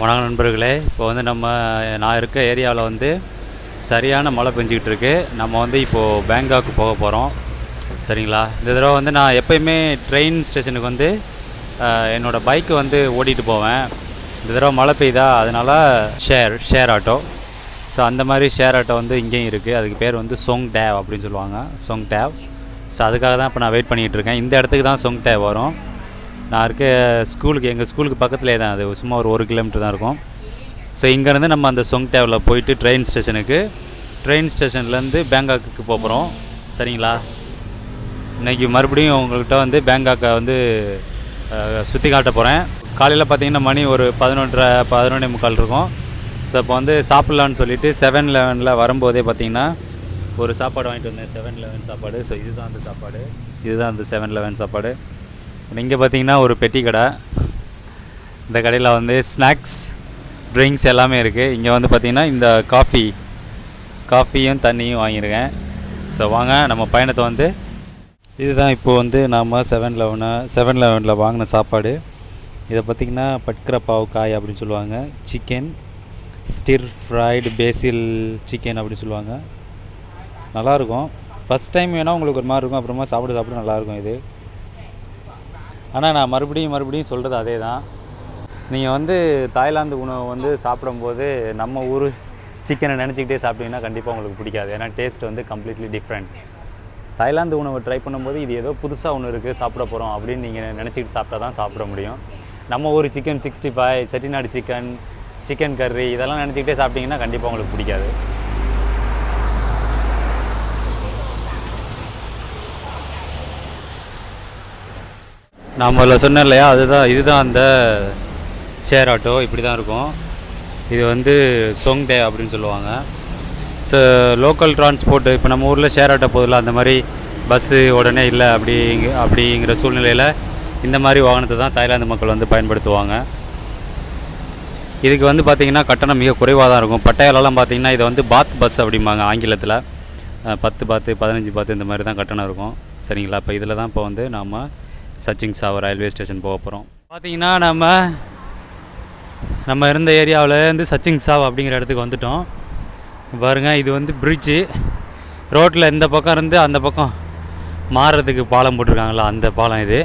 வணக்கம் நண்பர்களே. இப்போ வந்து நம்ம நான் இருக்க ஏரியாவில் வந்து சரியான மழை பெஞ்சிக்கிட்டு இருக்கு. நம்ம வந்து இப்போது பேங்காக்கு போக போகிறோம் சரிங்களா? இந்த தடவை வந்து நான் எப்பயுமே ட்ரெயின் ஸ்டேஷனுக்கு வந்து என்னோடய என்னோட பைக்கு வந்து ஓட்டிகிட்டு போவேன். இந்த தடவை மழை பெய்யுதா அதனால் ஷேர் ஷேர் ஆட்டோ ஸோ அந்த மாதிரி ஷேர் ஆட்டோ வந்து இங்கேயும் இருக்குது அதுக்கு பேர் வந்து சொங் டேவ் அப்படின்னு சொல்லுவாங்க. சொங் டேவ் ஸோ அதுக்காக தான் இப்போ நான் வெயிட் பண்ணிகிட்ருக்கேன் இந்த இடத்துக்கு தான் சொங் டேவ் வரும். நான் இருக்க ஸ்கூலுக்கு எங்கள் ஸ்கூலுக்கு பக்கத்துலேயே தான் அது. சும்மா ஒரு ஒரு கிலோமீட்டர் தான் இருக்கும். ஸோ இங்கேருந்து நம்ம அந்த சொங் டேவில் போயிட்டு ட்ரெயின் ஸ்டேஷனுக்கு ட்ரெயின் ஸ்டேஷன்லேருந்து பேங்காக்கு போகிறோம் சரிங்களா? இன்றைக்கி மறுபடியும் உங்கள்கிட்ட வந்து பேங்காக்கை வந்து சுற்றி காட்ட போகிறேன் காலையில் பார்த்தீங்கன்னா மணி ஒரு பதினொன்றரை பதினொன்றே முக்கால் இருக்கும். ஸோ இப்போ வந்து சாப்பிட்லான்னு சொல்லிட்டு செவன் லெவனில் வரும்போதே பார்த்தீங்கன்னா ஒரு சாப்பாடு வாங்கிட்டு வந்தேன். செவன் லெவன் சாப்பாடு. ஸோ இதுதான் அந்த சாப்பாடு. இதுதான் அந்த செவன் லெவன் சாப்பாடு. இங்கே பார்த்தீங்கன்னா ஒரு பெட்டி கடை. இந்த கடையில் வந்து ஸ்நாக்ஸ் ட்ரிங்க்ஸ் எல்லாமே இருக்குது இங்கே வந்து பார்த்திங்கன்னா இந்த காஃபி காஃபியும் தண்ணியும் வாங்கியிருக்கேன். ஸோ வாங்க நம்ம பயணத்தை வந்து இதுதான் இப்போது வந்து நாம் செவன் லெவனு செவன் லெவனில் வாங்கின சாப்பாடு. இதை பார்த்திங்கன்னா பட்கிற பாவு காய் அப்படின்னு சொல்லுவாங்க. Chicken stir fried basil chicken அப்படின்னு சொல்லுவாங்க. நல்லாயிருக்கும் ஃபஸ்ட் டைம் வேணால் உங்களுக்கு ஒரு மாதிரி இருக்கும். அப்புறமா சாப்பிட சாப்பிட நல்லாயிருக்கும் இது. ஆனால் நான் மறுபடியும் மறுபடியும் சொல்கிறது அதே தான் நீங்கள் வந்து தாய்லாந்து உணவு வந்து சாப்பிடும்போது நம்ம ஊர் சிக்கனை நினச்சிக்கிட்டே சாப்பிட்டீங்கன்னா கண்டிப்பாக உங்களுக்கு பிடிக்காது. ஏன்னா டேஸ்ட் வந்து கம்ப்ளீட்லி டிஃப்ரெண்ட் தாய்லாந்து உணவை ட்ரை பண்ணும்போது இது ஏதோ புதுசாக ஒன்று இருக்குது சாப்பிட போகிறோம் அப்படின்னு நீங்கள் நினச்சிக்கிட்டு சாப்பிட்டா தான் சாப்பிட முடியும். நம்ம ஊர் chicken sixty five Chettinad chicken chicken curry இதெல்லாம் நினச்சிக்கிட்டே சாப்பிட்டிங்கன்னா கண்டிப்பாக உங்களுக்கு பிடிக்காது. நான் முதல்ல சொன்னேன் இல்லையா? அதுதான் இதுதான் அந்த ஷேர் ஆட்டோ இப்படி தான் இருக்கும். இது வந்து சோங் டே அப்படின்னு சொல்லுவாங்க. ஸோ லோக்கல் டிரான்ஸ்போர்ட் இப்போ நம்ம ஊரில் ஷேர் ஆட்டோ போதில் அந்த மாதிரி பஸ்ஸு உடனே இல்லை அப்படிங்க அப்படிங்கிற சூழ்நிலையில் இந்த மாதிரி வாகனத்தை தான் தாய்லாந்து மக்கள் வந்து பயன்படுத்துவாங்க. இதுக்கு வந்து பார்த்திங்கன்னா கட்டணம் மிக குறைவாக தான் இருக்கும். பட்டாயாலெல்லாம் பார்த்திங்கன்னா இதை வந்து பாத் பஸ் அப்படிம்பாங்க ஆங்கிலத்தில். பத்து பாத்து பதினஞ்சு பாத்து இந்த மாதிரி தான் கட்டணம் இருக்கும். சரிங்களா? இப்போ இதில் தான் இப்போ வந்து நாம் சச்சிங் சாவ் ரயில்வே ஸ்டேஷன் போக போகிறோம் பார்த்தீங்கன்னா நம்ம நம்ம இருந்த ஏரியாவிலேருந்து சச்சிங் சாவ் அப்படிங்கிற இடத்துக்கு வந்துட்டோம். பாருங்கள் இது வந்து பிரிட்ஜு ரோட்டில் இந்த பக்கம் இருந்து அந்த பக்கம் மாறுறதுக்கு பாலம் போட்டிருக்காங்களா? அந்த பாலம் இது.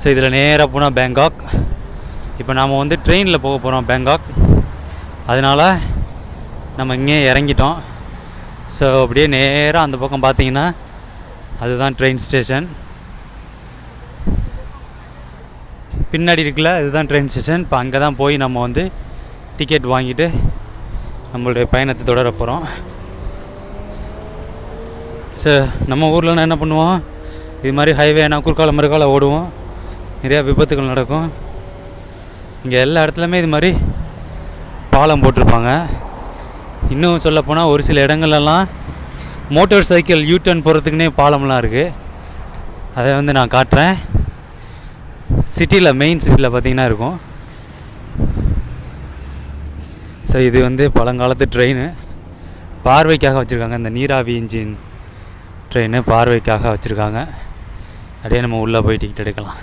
ஸோ இதில் நேராக போனால் பேங்காக் இப்போ நாம் வந்து ட்ரெயினில் போக போகிறோம் பேங்காக் அதனால் நம்ம இங்கேயே இறங்கிட்டோம். ஸோ அப்படியே நேராக அந்த பக்கம் பார்த்தீங்கன்னா அதுதான் ட்ரெயின் ஸ்டேஷன் பின்னாடி இருக்குல்ல இதுதான் ட்ரெயின் ஸ்டேஷன் இப்போ அங்கே தான் போய் நம்ம வந்து டிக்கெட் வாங்கிட்டு நம்மளுடைய பயணத்தை தொடர போகிறோம் ஸோ நம்ம ஊரில் என்ன பண்ணுவோம்? இது மாதிரி ஹைவேனா குறுக்கால மறுக்கால ஓடுவோம். நிறையா விபத்துகள் நடக்கும். இங்கே எல்லா இடத்துலையுமே இது மாதிரி பாலம் போட்டிருப்பாங்க. இன்னும் சொல்லப்போனால் ஒரு சில இடங்கள்லாம் மோட்டார் சைக்கிள் யூ டர்ன் போகிறதுக்குனே பாலம்லாம் இருக்குது அதை வந்து நான் காட்டுறேன். சிட்டியில் மெயின் சிட்டியில் பார்த்தீங்கன்னா இருக்கும். ஸோ இது வந்து பழங்காலத்து ட்ரெயின் பார்வைக்காக வச்சுருக்காங்க. இந்த நீராவி இன்ஜின் ட்ரெயின் பார்வைக்காக வச்சுருக்காங்க. அப்படியே நம்ம உள்ளே போய் டிக்கெட் எடுக்கலாம்.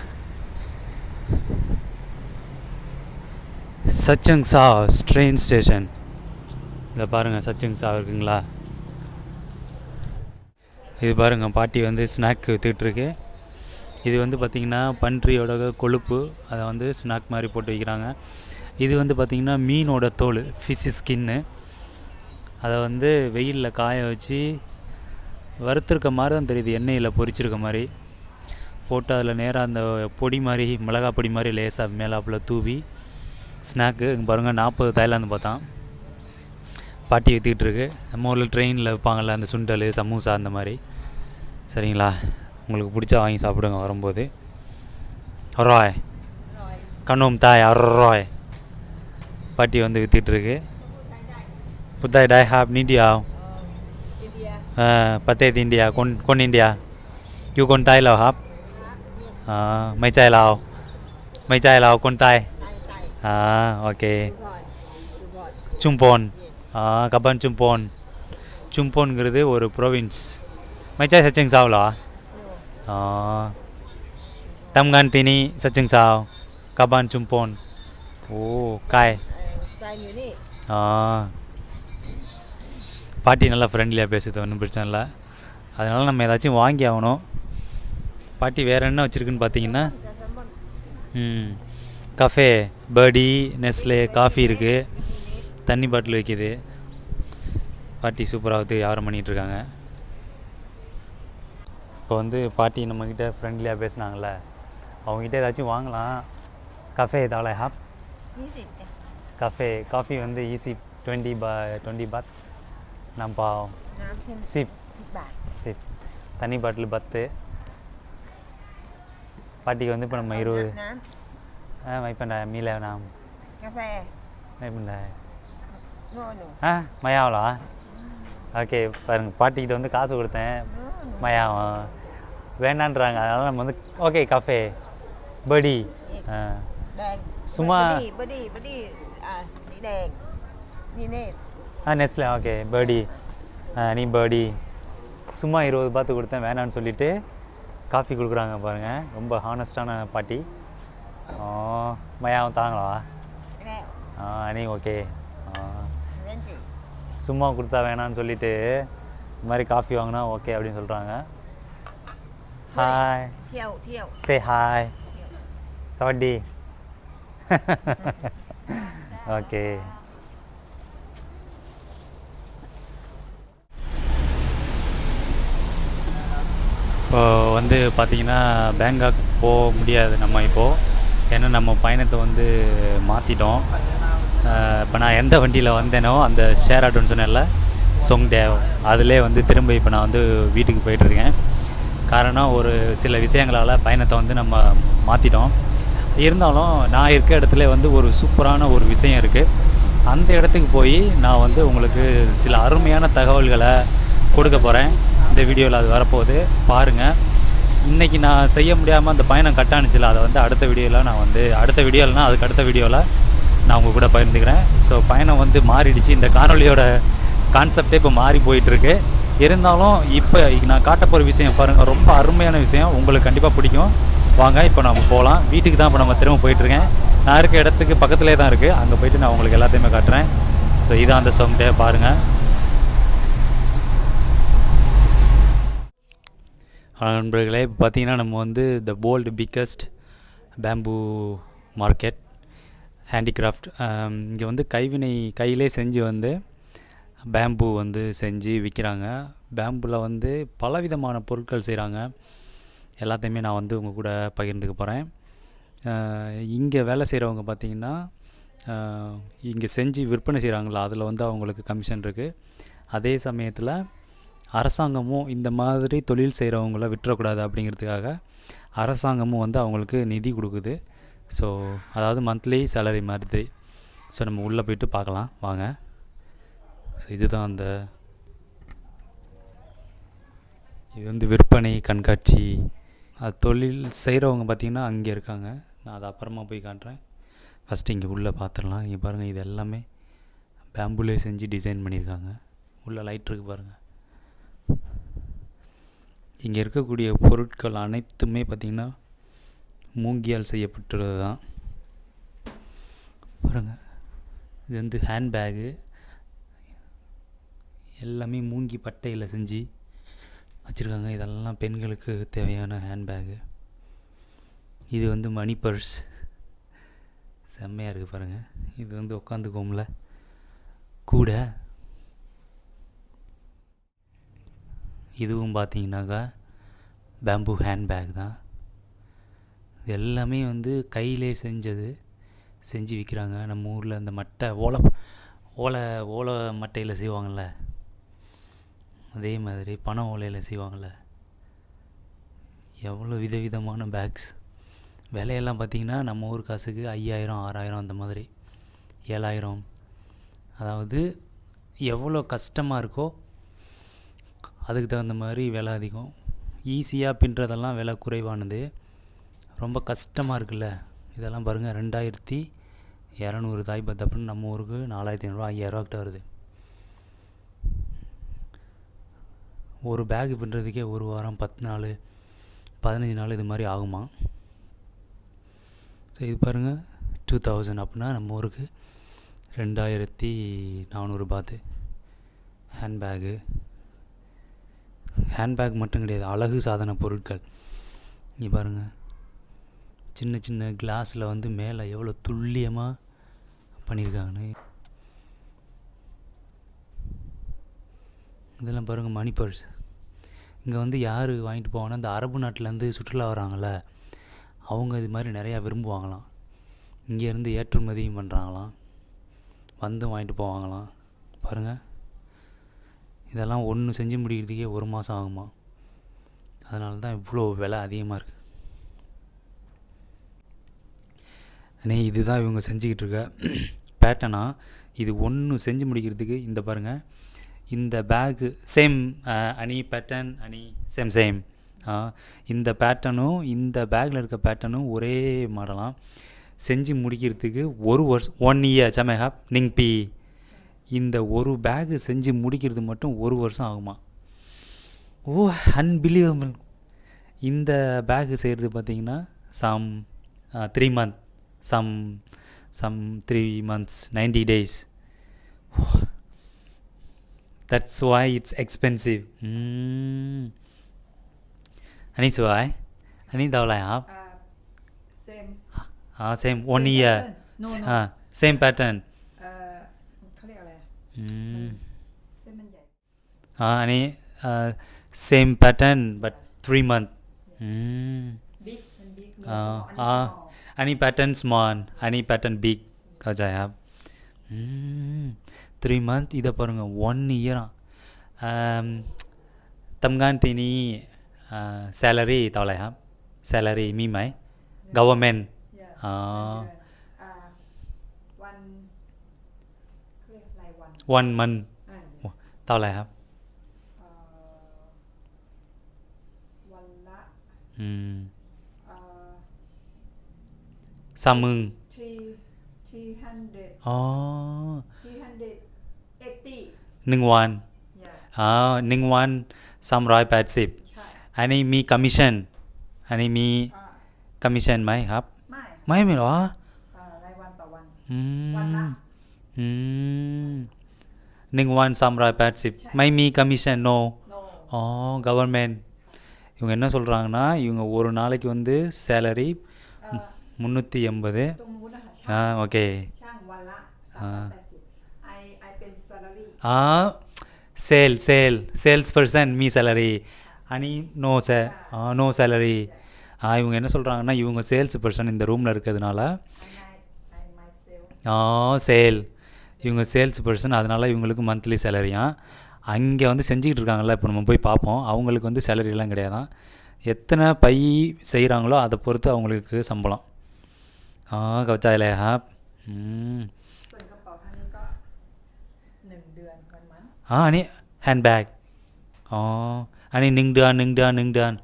சச்சங் சா ட்ரெயின் ஸ்டேஷன் இதை பாருங்கள் சச்சங் சா இருக்குங்களா? இது பாருங்கள் பாட்டி வந்து ஸ்நாக் விற்றுக்கிட்டு இருக்கு. இது வந்து பார்த்திங்கன்னா பன்றியோட கொழுப்பு அதை வந்து ஸ்நாக் மாதிரி போட்டு வைக்கிறாங்க. இது வந்து பார்த்திங்கன்னா மீனோட தோல் ஃபிஷ் ஸ்கின்னு அதை வந்து வெயிலில் காய வச்சு வறுத்துருக்க மாதிரி தான் தெரியுது எண்ணெயில் பொரிச்சிருக்க மாதிரி. போட்டு அதில் நேராக அந்த பொடி மாதிரி மிளகா பொடி மாதிரி லேசாக மேலாப்பில் தூவி ஸ்நாக்கு பாருங்கள் நாற்பது தாய்லாந்து பார்த்தான் பாட்டி விற்றுக்கிட்டு இருக்கு. நம்ம ஊரில் ட்ரெயினில் வைப்பாங்கள்ல அந்த சுண்டல் சமோசா அந்த மாதிரி. சரிங்களா? உங்களுக்கு பிடிச்சா வாங்கி சாப்பிடுங்க வரும்போது. ராய். கண்ணும் தாய் அரோய் பாட்டி வந்து வித்துட்டு இருக்கு புத்தாய் டாய் ஹாப் நீண்டியா? பத்தே இந்தியா கொன் கொன் இந்தியா யூ கொன் தாய் lao hấp à, mấy chai lao mấy chai lao con tay à ok சும்போன். கபான் Chumphon. சும்போன்ங்கிறது ஒரு ப்ரொவின்ஸ் மைச்சா சச்சிங் சாவ்லா? தம்கான் தினி சச்சிங் சாவ் கபான் சும்போன். ஓ காய். பாட்டி நல்லா ஃப்ரெண்ட்லியாக பேசுது ஒன்றும் பிரச்சனை இல்லை. அதனால் நம்ம ஏதாச்சும் வாங்கி ஆகணும். பாட்டி வேறு என்ன வச்சுருக்குன்னு பார்த்தீங்கன்னா ம் கஃபே பர்டி நெஸ்லே காஃபி இருக்குது தண்ணி பாட்டில் வைக்கிது. பாட்டி சூப்பராக வந்து வியாபாரம் பண்ணிகிட்டு இருக்காங்க. இப்போ வந்து பாட்டி நம்மக்கிட்ட ஃப்ரெண்ட்லியாக பேசுனாங்கல்ல அவங்ககிட்ட ஏதாச்சும் வாங்கலாம். கஃபே தாலே ஹாப் கஃபே காஃபி வந்து ஈஸி டுவெண்ட்டி பா டுவெண்ட்டி பாத் nam thêm சிப். சிப் தண்ணி பாட்டில் பத்து. பாட்டிக்கு வந்து இப்போ நம்ம இருபது. ஆ வைப்பேன்டா மீல நாம். வைப்பேன்டா. ஆ மயாவலா ஓகே பாருங்க பாட்டிக்கிட்ட வந்து காசு கொடுத்தேன். மயாவம் வேண்டான்றாங்க. அதனால் நம்ம வந்து ஓகே கஃபே படி nè. ஆ. நெஸ்லே ஓகே பேர்டி நீ பேர்டி சும்மா இருபது பாத்து கொடுத்தேன் வேணான்னு சொல்லிட்டு காஃபி கொடுக்குறாங்க பாருங்கள் ரொம்ப ஹானஸ்டான பாட்டி. ஆ மயாவும் தாங்களா. ஆ நீ ஓகே. சும்மா கொடுத்தா வேணான்னு சொல்லிட்டு இந்த மாதிரி காஃபி வாங்கினா ஓகே அப்படின்னு சொல்கிறாங்க hi Thiệu, thiệu. Say hi சவட்டி okay இப்போ வந்து பார்த்தீங்கன்னா பேங்காக் போக முடியாது நம்ம இப்போது ஏன்னா நம்ம பயணத்தை வந்து மாற்றிட்டோம் இப்போ நான் எந்த வண்டியில் வந்தேனோ அந்த ஷேர் ஆட்டோன்னு சொன்னேன்ல சொங் தேவ் அதிலே வந்து திரும்ப இப்போ நான் வந்து வீட்டுக்கு போயிட்டுருக்கேன் காரணம் ஒரு சில விஷயங்களால் பயணத்தை வந்து நம்ம மாற்றிட்டோம் இருந்தாலும் நான் இருக்க இடத்துல வந்து ஒரு சூப்பரான ஒரு விஷயம் இருக்குது அந்த இடத்துக்கு போய் நான் வந்து உங்களுக்கு சில அருமையான தகவல்களை கொடுக்க போகிறேன் இந்த வீடியோவில் அது வரப்போகுது. பாருங்கள் இன்றைக்கி நான் செய்ய முடியாமல் அந்த பயணம் கட்டானுச்சில்ல அதை வந்து அடுத்த வீடியோவில் நான் வந்து அடுத்த வீடியோவில்னா அதுக்கு அடுத்த வீடியோவில் நான் உங்கள் கூட பகிர்ந்துக்கிறேன். ஸோ பயணம் வந்து மாறிடுச்சு. இந்த காணொலியோட கான்செப்டே இப்போ மாறி போயிட்டுருக்கு இருந்தாலும் இப்போ நான் காட்ட போகிற விஷயம் பாருங்கள் ரொம்ப அருமையான விஷயம். உங்களுக்கு கண்டிப்பாக பிடிக்கும். வாங்க இப்போ நம்ம போகலாம் வீட்டுக்கு தான் இப்போ நம்ம திரும்ப போயிட்டுருக்கேன். நான் இருக்க இடத்துக்கு பக்கத்துலேயே தான் இருக்குது அங்கே போயிட்டு நான் உங்களுக்கு எல்லாத்தையுமே காட்டுறேன். ஸோ இதான் அந்த சாங் பாருங்கள் நண்பர்களே. இப்போ பார்த்தீங்கன்னா நம்ம வந்து the world biggest bamboo market handicraft இங்கே வந்து கைவினை கையிலே செஞ்சு வந்து பேம்பு வந்து செஞ்சு விற்கிறாங்க பேம்புல வந்து பலவிதமான பொருட்கள் செய்கிறாங்க எல்லாத்தையுமே நான் வந்து உங்கள் கூட பகிர்ந்துக்க போகிறேன் இங்கே வேலை செய்கிறவங்க பார்த்திங்கன்னா இங்கே செஞ்சு விற்பனை செய்கிறாங்களா அதில் வந்து அவங்களுக்கு கமிஷன் இருக்குது அதே சமயத்தில் அரசாங்கமும் இந்த மாதிரி தொழில் செய்கிறவங்கள விட்டுறக்கூடாது அப்படிங்கிறதுக்காக அரசாங்கமும் வந்து அவங்களுக்கு நிதி கொடுக்குது. ஸோ அதாவது மந்த்லி சேலரி மாதிரி. ஸோ நம்ம உள்ளே போயிட்டு பார்க்கலாம். வாங்க. ஸோ இதுதான் அந்த இது வந்து விற்பனை கண்காட்சி. அது தொழில் செய்கிறவங்க பார்த்திங்கன்னா அங்கே இருக்காங்க. நான் அதை அப்புறமா போய் காட்டுறேன். ஃபஸ்ட்டு இங்கே உள்ளே பார்த்துடலாம் இங்கே பாருங்கள் இது எல்லாமே பேம்புலே செஞ்சு டிசைன் பண்ணியிருக்காங்க. உள்ளே லைட் இருக்குது பாருங்கள் இங்கே இருக்கக்கூடிய பொருட்கள் அனைத்துமே பார்த்திங்கன்னா மூங்கியால் செய்யப்பட்டுள்ளது தான் பாருங்கள் இது வந்து ஹேண்ட்பேகு எல்லாமே மூங்கி பட்டையில் செஞ்சு வச்சுருக்காங்க. இதெல்லாம் பெண்களுக்கு தேவையான ஹேண்ட்பேகு இது வந்து மணி பர்ஸ். செம்மையாக இருக்குது பாருங்கள் இது வந்து உட்காந்துக்கோம்ல கூட. இதுவும் பார்த்தீங்கன்னாக்கா பேம்பு ஹேண்ட்பேக் தான். இது எல்லாமே வந்து கையிலே செஞ்சது. செஞ்சு விற்கிறாங்க நம்ம ஊரில் அந்த மட்டை ஓலை ஓலை ஓலை மட்டையில் செய்வாங்கள்ல அதே மாதிரி பனை ஓலையில் செய்வாங்கள்ல. எவ்வளோ விதவிதமான பேக்ஸ் விலையெல்லாம் பார்த்திங்கன்னா நம்ம ஊர் காசுக்கு ஐயாயிரம் ஆறாயிரம் அந்த மாதிரி. ஏழாயிரம். அதாவது எவ்வளோ கஷ்டமாக இருக்கோ அதுக்கு தகுந்த மாதிரி விலை அதிகம். ஈஸியாக பின்னுறதெல்லாம் விலை குறைவானது. ரொம்ப கஷ்டமாக இருக்குல்ல. இதெல்லாம் பாருங்கள் ரெண்டாயிரத்தி இரநூறு தாய் பத்து அப்படின்னு நம்ம ஊருக்கு நாலாயிரத்தி ஐநூறுரூவா ஐயாயிரரூவா கிட்ட வருது. ஒரு பேக் பின்னுறதுக்கே ஒரு வாரம் பத்து நாள் பதினஞ்சு நாள் இது மாதிரி ஆகுமா? ஸோ இது பாருங்கள் டூ தௌசண்ட் அப்படின்னா நம்ம ஊருக்கு ரெண்டாயிரத்தி நானூறு பாத்து ஹேண்ட்பேகு ஹேண்ட்பேக் மட்டும் கிடையாது. அழகு சாதன பொருட்கள். இங்கே பாருங்கள் சின்ன சின்ன கிளாஸில் வந்து மேலே எவ்வளோ துல்லியமாக பண்ணியிருக்காங்கன்னு இதெல்லாம் பாருங்கள் மணி பர்ஸ் இங்கே வந்து யார் வாங்கிட்டு போவாங்கன்னா இந்த அரபு நாட்டிலேருந்து சுற்றுலா வராங்கள்ல அவங்க இது மாதிரி நிறையா விரும்புவாங்களாம். இங்கேருந்து ஏற்றுமதியும் பண்ணுறாங்களாம் வந்து வாங்கிட்டு போவாங்களாம். பாருங்கள் இதெல்லாம் ஒன்று செஞ்சு முடிக்கிறதுக்கே ஒரு மாதம் ஆகுமா? அதனால தான் இவ்வளோ விலை அதிகமாக இருக்குது அண்ணே இதுதான் இவங்க செஞ்சுக்கிட்டு இருக்க பேட்டனா. இது ஒன்று செஞ்சு முடிக்கிறதுக்கு இந்த பாருங்கள் இந்த பேகு சேம் uh, அணி பேட்டர்ன் அணி சேம் சேம் இந்த பேட்டர்னும் இந்த பேக்கில் இருக்க பேட்டர்னும் ஒரே மாடலாம். செஞ்சு முடிக்கிறதுக்கு ஒரு வருஷம் ஒன் இயர் சமேஹாப் நிங் பி இந்த ஒரு பேகு செஞ்சு முடிக்கிறது மட்டும் ஒரு வருஷம் ஆகுமா? ஓ அன்பிலீவபிள் இந்த பேகு செய்கிறது பார்த்தீங்கன்னா some three month some some three months ninety days That's why it's expensive. Mm. Anh why? sửa ấy. Anh đi đâu same. Ah, à, same. One same year. Pattern. No, no. À, same pattern. Uh, เขาเรียกอะไรอืมเส้นมันใหญ่อ่าอันนี้ hmm. ah, uh, same pattern but three month อืม hmm. big มัน big Any ah, pattern small Any pattern big เข้าใจครับอืม three month இதை பாருங்கள் one இயராக तमगान तिनी salary येतोले हा salary मी माय government one month तोले हा สามมึงอ๋อ หนึ่งวัน yeah อ๋อหนึ่งวันสามร้อยแปดสิบ ใช่ อันนี้มีคอมมิชชั่นอันนี้มี อ่า คอมมิชชั่นไหมครับ ไม่ ไม่มีเหรอ อ่ารายวันต่อวัน อื วันละ มอืมหนึ่งวันสามร้อยแปดสิบ ใช่ ไม่มีคอมมิชชั่น no no อ๋อ government இவங்க என்ன சொல்கிறாங்கன்னா இவங்க ஒரு நாளைக்கு வந்து சேலரி เอ่อ முந்நூற்றி எண்பது ตรงนู้นนะคะ ஆ ช่าง okay ช่ cell sale sales person மீ சேலரி அனி நோ சே நோ சேலரி இவங்க என்ன சொல்கிறாங்கன்னா இவங்க சேல்ஸ் பர்சன் இந்த ரூமில் இருக்கிறதுனால. சேல். இவங்க சேல்ஸ் பர்சன் அதனால் இவங்களுக்கு மந்த்லி சேலரியா அங்கே வந்து செஞ்சுக்கிட்டு இருக்காங்கல்ல இப்போ நம்ம போய் பார்ப்போம் அவங்களுக்கு வந்து சேலரியெல்லாம் கிடையாதான் எத்தனை பை செய்கிறாங்களோ அதை பொறுத்து அவங்களுக்கு சம்பளம். ஆ கவச்சா இல்லை ம். วันมั้ง ஆ அனி ஹேண்ட்பேக் ஆ அனி நிங் டான் நிங் டான் நிங் டான்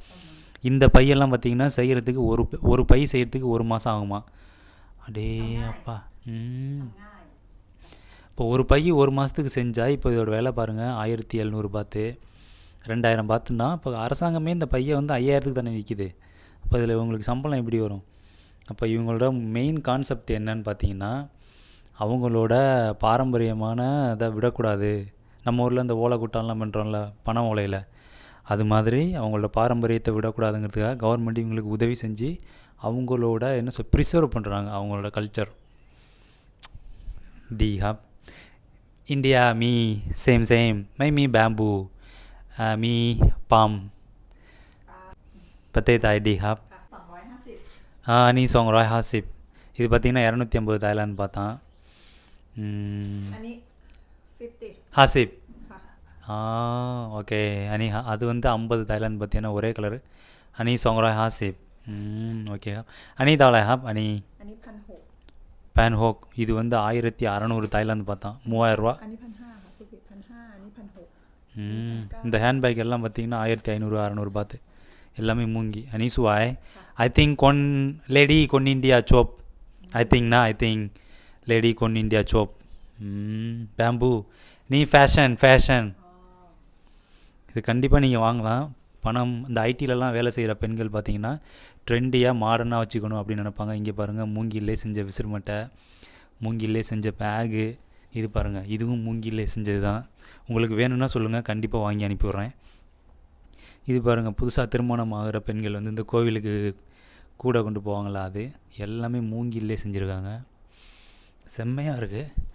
இந்த பையெல்லாம் பார்த்தீங்கன்னா செய்கிறதுக்கு ஒரு பை- ஒரு பை செய்கிறதுக்கு ஒரு மாதம் ஆகுமா அடே அப்பா ம் ทำง่าย இப்போ ஒரு பை ஒரு மாதத்துக்கு செஞ்சால் இப்போ இதோட விலை பாருங்கள் ஆயிரத்தி எழுநூறு பாத்து ரெண்டாயிரம் பாத்துன்னா இப்போ அரசாங்கமே இந்த பையை வந்து ஐயாயிரத்துக்கு தானே விற்கிது அப்போ இதில் இவங்களுக்கு சம்பளம் எப்படி வரும் அப்போ இவங்களோட மெயின் கான்செப்ட் என்னன்னு பார்த்தீங்கன்னா அவங்களோட பாரம்பரியமான அதை விடக்கூடாது நம்ம ஊரில் இந்த ஓலை குட்டாலாம் பண்ணுறோம்ல பணம் ஓலையில். அது மாதிரி அவங்களோட பாரம்பரியத்தை விடக்கூடாதுங்கிறதுக்காக கவர்மெண்ட் இவங்களுக்கு உதவி செஞ்சு அவங்களோட என்ன சொல் ப்ரிசர்வ் பண்ணுறாங்க அவங்களோட கல்ச்சர் தி ஹப் இந்தியா மீ சேம் சேம் மை மீ பேம்பு மீ பாம் பத்தே தாய் டி ஹப் நீ சாங் ராய் ஹாசிப் இது பார்த்தீங்கன்னா இரநூத்தி ஐம்பது தாய்லாந்து பார்த்தான். ஃபிஃப்டி ஹசிப் ஆ ஓகே அனி அது வந்து ஐம்பது தாய்லாந்து பார்த்தீங்கன்னா ஒரே கலரு அனி சோங்கராய் ஹாசிப் ம் ஓகே அனி தாவலாய் ஹாப் அனி பேன்ஹோக் இது வந்து ஆயிரத்தி அறநூறு தாய்லாந்து பார்த்தான் மூவாயிரரூவா ம் இந்த ஹேண்ட்பேக் எல்லாம் பார்த்தீங்கன்னா ஆயிரத்தி ஐநூறு அறநூறு பார்த்து. எல்லாமே மூங்கி. அனிசுவாய் ஐ திங்க் கொன் லேடி கொன் இண்டியா சோப் ஐ திங்க்னா ஐ திங்க் லேடி கொன் இண்டியா சோப் பேம்பு நீ ஃபேஷன் ஃபேஷன் இது கண்டிப்பாக நீங்கள் வாங்கலாம். பணம் இந்த ஐடிலலாம் வேலை செய்கிற பெண்கள் பார்த்தீங்கன்னா ட்ரெண்டியாக மாடர்னாக வச்சுக்கணும் அப்படின்னு நினைப்பாங்க. இங்கே பாருங்கள் மூங்கிலே செஞ்ச விசிறுமட்டை மூங்கிலே செஞ்ச பேகு இது பாருங்கள் இதுவும் மூங்கிலே செஞ்சது தான் உங்களுக்கு வேணும்னா சொல்லுங்கள் கண்டிப்பாக வாங்கி அனுப்பிவிட்றேன். இது பாருங்கள் புதுசாக திருமணம் ஆகிற பெண்கள் வந்து இந்த கோவிலுக்கு கூட கொண்டு போவாங்களா அது? எல்லாமே மூங்கிலே செஞ்சுருக்காங்க. செம்மையாக இருக்குது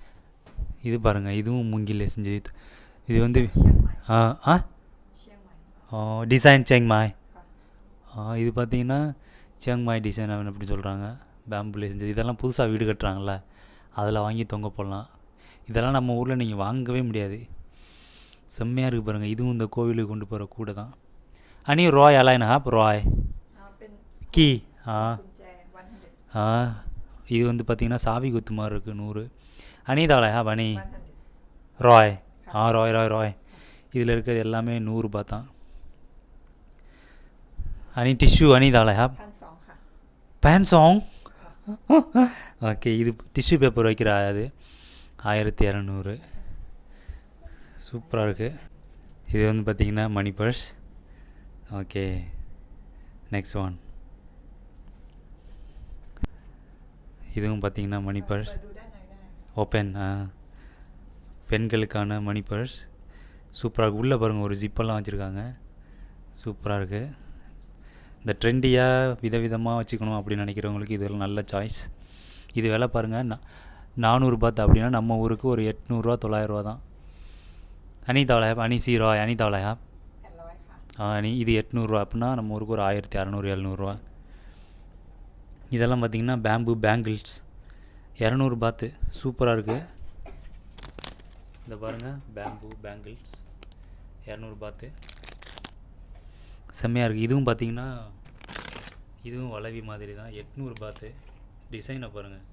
இது பாருங்கள் இதுவும் மூங்கில் செஞ்சு இது வந்து ஆ ஆ? டிசைன் சேங்மாய் இது பார்த்தீங்கன்னா சேங்மாய் டிசைன் அப்படின்னு சொல்கிறாங்க பேம்புல செஞ்சது. இதெல்லாம் புதுசாக வீடு கட்டுறாங்கள அதில் வாங்கி தொங்க போடலாம். இதெல்லாம் நம்ம ஊரில் நீங்கள் வாங்கவே முடியாது. செம்மையாக இருக்குது பாருங்கள் இதுவும் இந்த கோவிலுக்கு கொண்டு போகிற கூட தான். அனி ராய் அலைனா ஹாப் ராய் கீ. ஆ. ஆ. இது வந்து பார்த்திங்கன்னா சாவி குத்து மாதிரி இருக்குது நூறு. วันฮันเด ஆ இது வந்து பார்த்தீங்கன்னா சாவி குத்து மாதிரி இருக்குது நூறு அனி தாளை ஹாப் அனி วันฮันเด ராய் ஆ ராய் ராய் ராய் இதில் இருக்கிறது எல்லாமே நூறுரூபா தான் அனி டிஷ்யூ அனி தாளை ஹாப் พันสองค่ะ பேன் சாங் ஓகே இது டிஷ்யூ பேப்பர் வைக்கிற அது ஆயிரத்தி இரநூறு சூப்பராக இருக்குது இது வந்து பார்த்திங்கன்னா money purse okay next one இதுவும் பார்த்திங்கன்னா மணி பர்ஸ் ஓப்பன் பெண்களுக்கான மணி பர்ஸ் சூப்பராக இருக்குது உள்ளே பாருங்கள் ஒரு ஜிப்பெல்லாம் வச்சுருக்காங்க. சூப்பராக இருக்குது இந்த ட்ரெண்டியாக விதவிதமாக வச்சுக்கணும் அப்படின்னு நினைக்கிறவங்களுக்கு இதெல்லாம் நல்ல சாய்ஸ் இது விலை பாருங்கள் நான் நானூறுபா அப்படின்னா நம்ம ஊருக்கு ஒரு எட்நூறுரூவா தொள்ளாயிரரூவா தான் அனிதாலயா அனி சீரா அனிதாலயா அனி இது எட்நூறுரூவா அப்படின்னா நம்ம ஊருக்கு ஒரு ஆயிரத்தி அறநூறு எழுநூறுவா இதெல்லாம் பார்த்திங்கன்னா பேம்பு பேங்கிள்ஸ் இரநூறு பாத்து சூப்பராக இருக்குது இந்த பாருங்கள் பேம்பு பேங்கிள்ஸ் இரநூறு பாத்து செம்மையாக இருக்குது இதுவும் பார்த்தீங்கன்னா இதுவும் வளவி மாதிரி தான். எட்நூறு பாத்து டிசைனை பாருங்கள்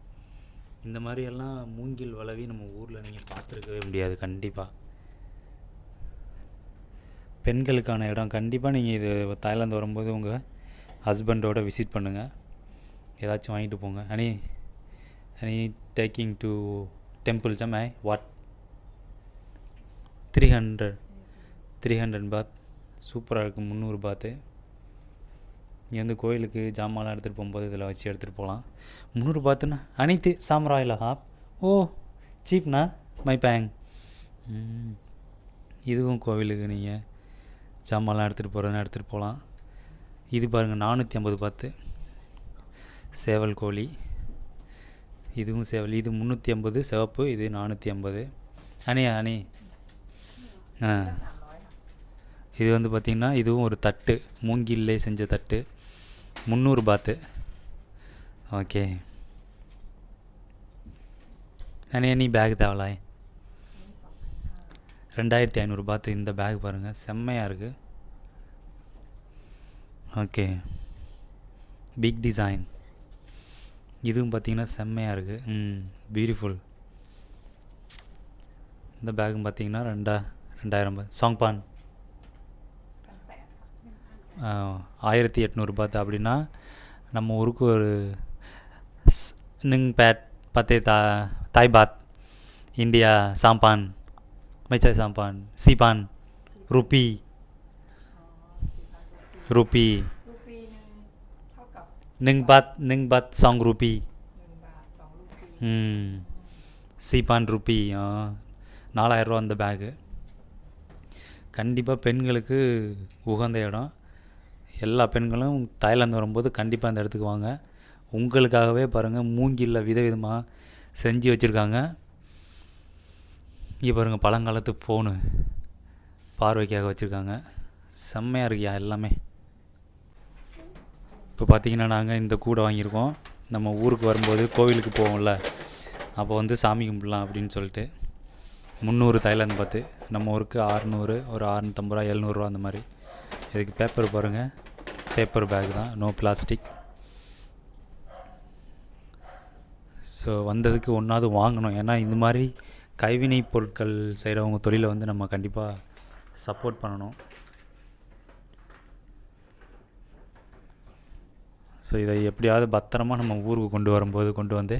இந்த மாதிரியெல்லாம் மூங்கில் வளவி நம்ம ஊரில் நீங்கள் பார்த்துருக்கவே முடியாது. கண்டிப்பாக பெண்களுக்கான இடம். கண்டிப்பாக நீங்கள் இது தாய்லாந்து வரும்போது உங்கள் ஹஸ்பண்டோட விசிட் பண்ணுங்கள் ஏதாச்சும் வாங்கிட்டு போங்க. அனி அனி டேக்கிங் டு டெம்பிள் ஜமாய் what three hundred three hundred baht சூப்பராக இருக்குது முந்நூறு பாத்து இங்கே வந்து கோயிலுக்கு ஜாமான்லாம் எடுத்துகிட்டு போகும்போது இதில் வச்சு எடுத்துகிட்டு போகலாம் முந்நூறு பாத்துன்னா அனைத்து சாம்ராயில் ஹாப் ஓ சீப்னா மை. பேங் இதுவும் கோவிலுக்கு நீங்கள் ஜாமான்லாம் எடுத்துகிட்டு போகிறதுனா எடுத்துகிட்டு போகலாம் இது பாருங்கள் நானூற்றி ஐம்பது பாத்து சேவல் கோழி. இதுவும் சேவல் இது முந்நூற்றி ஐம்பது சிவப்பு இது நானூற்றி ஐம்பது. அணியா அணி? ஆ. இது வந்து பார்த்திங்கன்னா இதுவும் ஒரு தட்டு. மூங்கில்லே செஞ்ச தட்டு. முந்நூறு பாத்து. ஓகே. அண்ணே நீ பேக் தேவலாய் ரெண்டாயிரத்தி ஐநூறு பாத்து இந்த பேக் பாருங்கள் செம்மையாக இருக்குது ஓகே. பிக் டிசைன் இதுவும் பார்த்தீங்கன்னா செம்மையாக இருக்குது ம் பியூட்டிஃபுல் இந்த பேகும் பார்த்தீங்கன்னா ரெண்டா ரெண்டாயிரம் சாங் பான் ஆயிரத்தி எட்நூறுபா அப்படின்னா நம்ம ஊருக்கு ஒரு நிங் பேட் பத்தே தா தாய் பாத் இந்தியா சாம்பான் மைச்சாய் சாம்பான் சீபான் ருப்பி ருப்பி ากับ நிங் பாத் நிங் பாத் சாங் ருப்பி หนึ่งบาทสองรูปี ம் சீபான் ருப்பி ஆ நாலாயிரரூவா அந்த பேகு கண்டிப்பாக பெண்களுக்கு உகந்த இடம் எல்லா பெண்களும் தாய்லாந்து வரும்போது கண்டிப்பாக அந்த இடத்துக்கு வாங்க உங்களுக்காகவே பாருங்கள் மூங்கில்ல விதவிதமாக செஞ்சு வச்சுருக்காங்க இங்கே பாருங்கள் பழங்காலத்து ஃபோனு பார்வைக்காக வச்சுருக்காங்க செம்மையாக இருக்கியா எல்லாமே இப்போ பார்த்தீங்கன்னா நாங்கள் இந்த கூடை வாங்கியிருக்கோம். நம்ம ஊருக்கு வரும்போது கோவிலுக்கு போவோம்ல. அப்போ வந்து சாமி கும்பிடலாம் அப்படின்னு சொல்லிட்டு. முந்நூறு தாய்லாந்து பார்த்து நம்ம ஊருக்கு ஆறுநூறு ஒரு அறநூற்றம்பது ரூபா எழுநூறுவா அந்த மாதிரி. இதுக்கு பேப்பர் பாருங்கள் பேப்பர் பேக் தான். நோ பிளாஸ்டிக் ஸோ வந்ததுக்கு ஒன்றாவது வாங்கணும். ஏன்னா இந்த மாதிரி கைவினை பொருட்கள் செய்கிறவங்க தொழிலை வந்து நம்ம கண்டிப்பாக சப்போர்ட் பண்ணணும். ஸோ இதை எப்படியாவது பத்திரமா நம்ம ஊருக்கு கொண்டு வரும்போது கொண்டு வந்து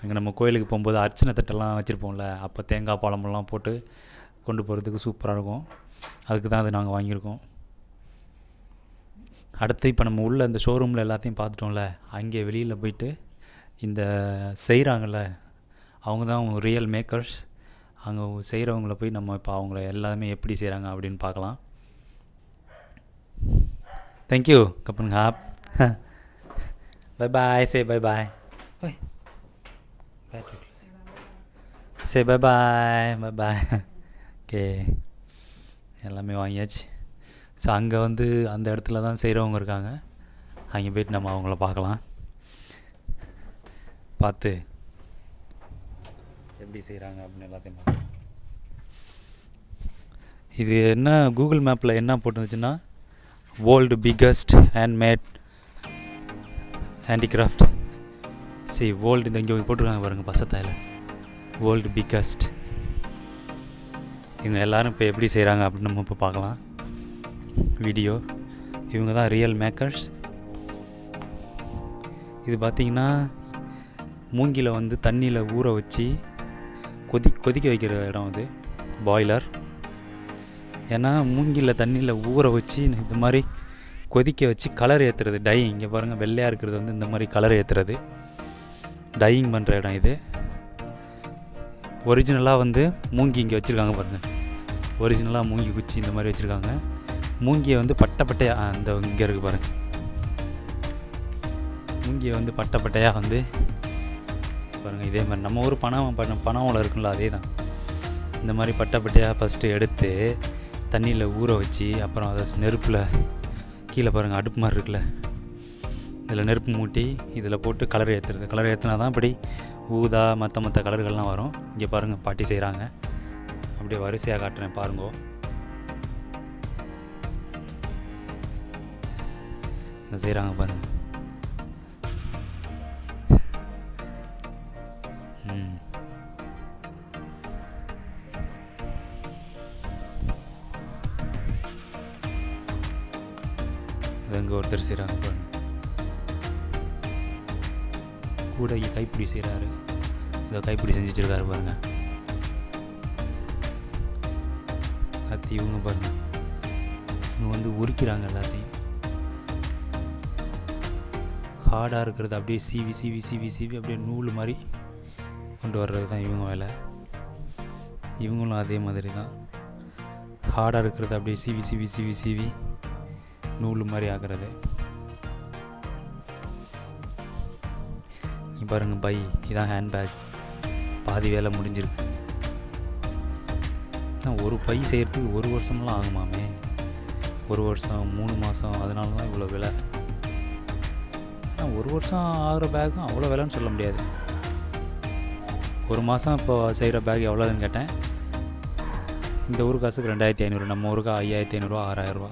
அங்கே நம்ம கோயிலுக்கு போகும்போது அர்ச்சனை தட்டெல்லாம் வச்சுருப்போம்ல அப்போ தேங்காய் பழமெல்லாம் போட்டு கொண்டு போகிறதுக்கு சூப்பராக இருக்கும். அதுக்கு தான் அது நாங்கள் வாங்கியிருக்கோம். அடுத்து இப்போ நம்ம உள்ள இந்த ஷோரூமில் எல்லாத்தையும் பார்த்துட்டோம்ல அங்கே வெளியில் போயிட்டு இந்த செய்கிறாங்கல்ல அவங்க தான் ரியல் மேக்கர்ஸ் அங்கே செய்கிறவங்கள போய் நம்ம இப்போ அவங்கள எல்லாமே எப்படி செய்கிறாங்க அப்படின்னு பார்க்கலாம். தேங்க்யூ கப்பன் hop. Bye bye say bye bye ஓய் say bye bye bye bye okay எல்லாமே வாங்கியாச்சு. ஸோ அங்கே வந்து அந்த இடத்துல தான் செய்கிறவங்க இருக்காங்க. அங்கே போயிட்டு நம்ம அவங்கள பார்க்கலாம். பார்த்து எப்படி செய்கிறாங்க அப்படின்னு எல்லாத்தையும் இது என்ன கூகுள் மேப்பில் என்ன போட்டுருந்துச்சுன்னா வேர்ல்டு பிக்கஸ்ட் ஹேண்ட்மேட் ஹேண்டிகிராஃப்ட் சரி வேர்ல்டு இந்த இங்கே போட்டிருக்காங்க பாருங்கள் பசத்தாயில். வேர்ல்டு பிக்கஸ்ட் இவங்க எல்லாரும் இப்போ எப்படி செய்கிறாங்க அப்படின்னு நம்ம இப்போ பார்க்கலாம். வீடியோ இவங்க தான் ரியல் மேக்கர்ஸ் இது பார்த்திங்கன்னா மூங்கில் வந்து தண்ணியில் ஊற வச்சு கொதி கொதிக்க வைக்கிற இடம் அது. பாய்லர் ஏன்னா மூங்கில தண்ணியில் ஊற வச்சு இந்த மாதிரி கொதிக்க வச்சு கலர் ஏற்றுறது டை இங்கே பாருங்கள் வெள்ளையாக இருக்கிறது வந்து இந்த மாதிரி கலர் ஏற்றுறது டையிங் பண்ணுற இடம் இது. ஒரிஜினலாக வந்து மூங்கி இங்கே வச்சுருக்காங்க பாருங்கள் ஒரிஜினலாக மூங்கி குச்சி இந்த மாதிரி வச்சுருக்காங்க. மூங்கியை வந்து பட்டை பட்டையாக அந்த இங்கே இருக்குது பாருங்கள் மூங்கியை வந்து பட்டை பட்டையாக வந்து பாருங்கள் இதே மாதிரி. நம்ம ஊர் பணம் பண்ண பணம் இருக்குல்ல அதே தான் இந்த மாதிரி பட்டை பட்டையாக ஃபஸ்ட்டு எடுத்து தண்ணியில் ஊற வச்சு அப்புறம் அதை நெருப்பில் கீழே பாருங்கள் அடுப்பு மாதிரி இருக்குல்ல. இதில் நெருப்பு மூட்டி இதில் போட்டு கலர் ஏற்றுறது கலர் ஏற்றினா தான் இப்படி ஊதா மற்ற மற்ற கலர்கள்லாம் வரும். இங்கே பாருங்கள் பாட்டி செய்கிறாங்க அப்படியே வரிசையாக காட்டுறேன் பாருங்கோ. செய்கிறாங்க பாருங்கள் இங்கே ஒருத்தர் செய்கிறாங்க பாருங்க. கூட கைப்பிடி செய்கிறாரு இதை கைப்பிடி செஞ்சு இருக்காரு பாருங்க. அத்தி இவங்க பாருங்க. இவங்க வந்து உரிக்கிறாங்க எல்லாத்தையும். ஹார்டாக இருக்கிறது அப்படியே சீவி சீவி சீவி சீவி அப்படியே நூல் மாதிரி கொண்டு வர்றது தான் இவங்க வேலை. இவங்களும் அதே மாதிரி தான். ஹார்டாக இருக்கிறது அப்படியே சீவி சீவி சீவி சீவி நூல் மாதிரி ஆகிறது இங்க பாருங்க பை. இதான் ஹேண்ட்பேக் பாதி வேலை முடிஞ்சிருக்கு. ஆனா, ஒரு பை செய்கிறதுக்கு ஒரு வருஷம்லாம் ஆகுமாமே? ஒரு வருஷம் மூணு மாதம் அதனால தான் இவ்வளோ விலை ஒரு வருஷம் ஆகிற பேக்கும் அவ்வளோ விலைன்னு சொல்ல முடியாது. ஒரு மாதம் இப்போ செய்கிற பேக் எவ்வளோதுன்னு கேட்டேன். இந்த ஊர் காசுக்கு ரெண்டாயிரத்தி ஐநூறு நம்ம ஊருக்கு ஐயாயிரத்தி ஐநூறுரூவா ஆறாயிரரூவா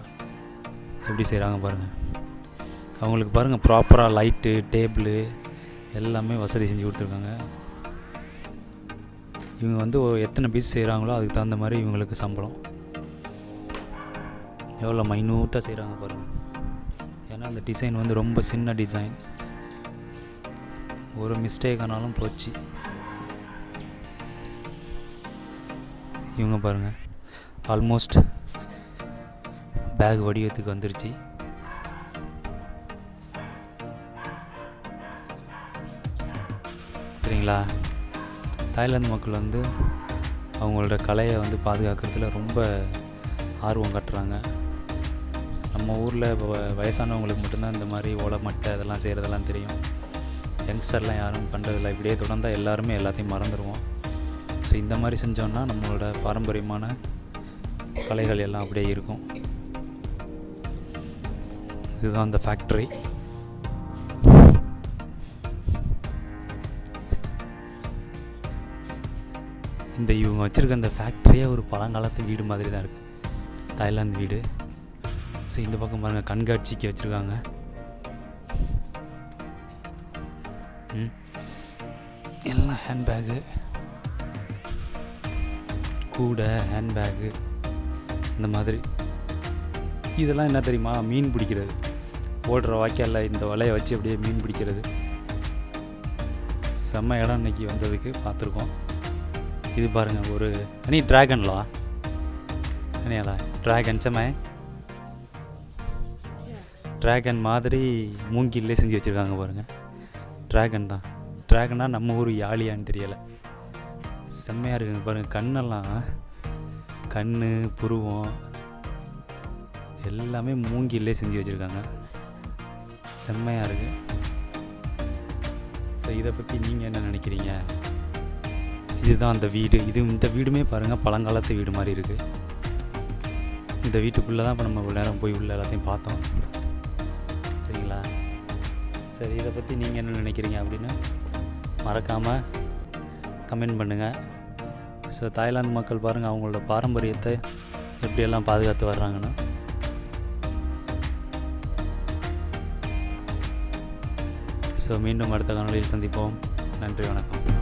எப்படி செய்கிறாங்க பாருங்கள் அவங்களுக்கு பாருங்கள் ப்ராப்பராக லைட்டு டேபிள் எல்லாமே வசதி செஞ்சு கொடுத்துருக்காங்க. இவங்க வந்து எத்தனை பீஸ் செய்கிறாங்களோ அதுக்கு தகுந்த மாதிரி இவங்களுக்கு சம்பளம். எவ்வளோ மைனூட்டாக செய்கிறாங்க பாருங்கள் ஏன்னா அந்த டிசைன் வந்து ரொம்ப சின்ன டிசைன் ஒரு மிஸ்டேக் ஆனாலும் போச்சு. இவங்க பாருங்கள் ஆல்மோஸ்ட் பேக் வடிவத்துக்கு வந்துருச்சு. சரிங்களா தாய்லாந்து மக்கள் வந்து அவங்களோட கலையை வந்து பாதுகாக்கிறதுல ரொம்ப ஆர்வம் காட்டுறாங்க. நம்ம ஊரில் வயசானவங்களுக்கு மட்டும்தான் இந்த மாதிரி ஓலை மட்டை இதெல்லாம் செய்கிறதெல்லாம் தெரியும். யங்ஸ்டர்லாம் யாரும் பண்ணுறதில்ல இப்படியே தொடர்ந்தால் எல்லாருமே எல்லாத்தையும் மறந்துடுவோம் ஸோ இந்த மாதிரி செஞ்சோன்னா நம்மளோட பாரம்பரியமான கலைகள் எல்லாம் அப்படியே இருக்கும். இதுதான் அந்த ஃபேக்ட்ரி இந்த இவங்க வச்சுருக்க அந்த ஃபேக்ட்ரியே ஒரு பழங்காலத்து வீடு மாதிரி தான் இருக்குது தாய்லாந்து வீடு. ஸோ இந்த பக்கம் பாருங்கள் கண்காட்சிக்கு வச்சுருக்காங்க. எல்லாம் ஹேண்ட்பேகு கூடை ஹேண்ட்பேகு இந்த மாதிரி. இதெல்லாம் என்ன தெரியுமா? மீன் பிடிக்கிறது. ஓடுற வாய்க்காலில் இந்த வலையை வச்சு அப்படியே மீன் பிடிக்கிறது. செம்ம இடம் இன்னைக்கு வந்ததுக்கு பார்த்துருக்கோம். இது பாருங்கள் ஒரு அனி ட்ராகன்லா அனியாலா ட்ராகன் செம்மை. ட்ராகன் மாதிரி மூங்கிலே செஞ்சு வச்சுருக்காங்க பாருங்கள் ட்ராகன் தான். ட்ராகனா நம்ம ஊர் யாழியான்னு தெரியலை. செம்மையாக இருக்குங்க பாருங்கள் கண்ணெல்லாம். கண் புருவம். எல்லாமே மூங்கிலே செஞ்சு வச்சுருக்காங்க. செம்மையாக இருக்குது ஸோ இதை பற்றி நீங்கள் என்ன நினைக்கிறீங்க? இதுதான் அந்த வீடு. இது இந்த வீடுமே பாருங்கள் பழங்காலத்து வீடு மாதிரி இருக்குது இந்த வீட்டுக்குள்ளே தான் இப்போ நம்ம இவ்வளோ நேரம் போய் உள்ள எல்லாத்தையும் பார்த்தோம். சரிங்களா? சரி இதை பற்றி நீங்கள் என்ன நினைக்கிறீங்க அப்படின்னு மறக்காமல் கமெண்ட் பண்ணுங்கள் ஸோ தாய்லாந்து மக்கள் பாருங்கள் அவங்களோட பாரம்பரியத்தை எப்படியெல்லாம் பாதுகாத்து வர்றாங்கன்னு. ஸோ மீண்டும் அடுத்த காணொலியில் சந்திப்போம். நன்றி வணக்கம்.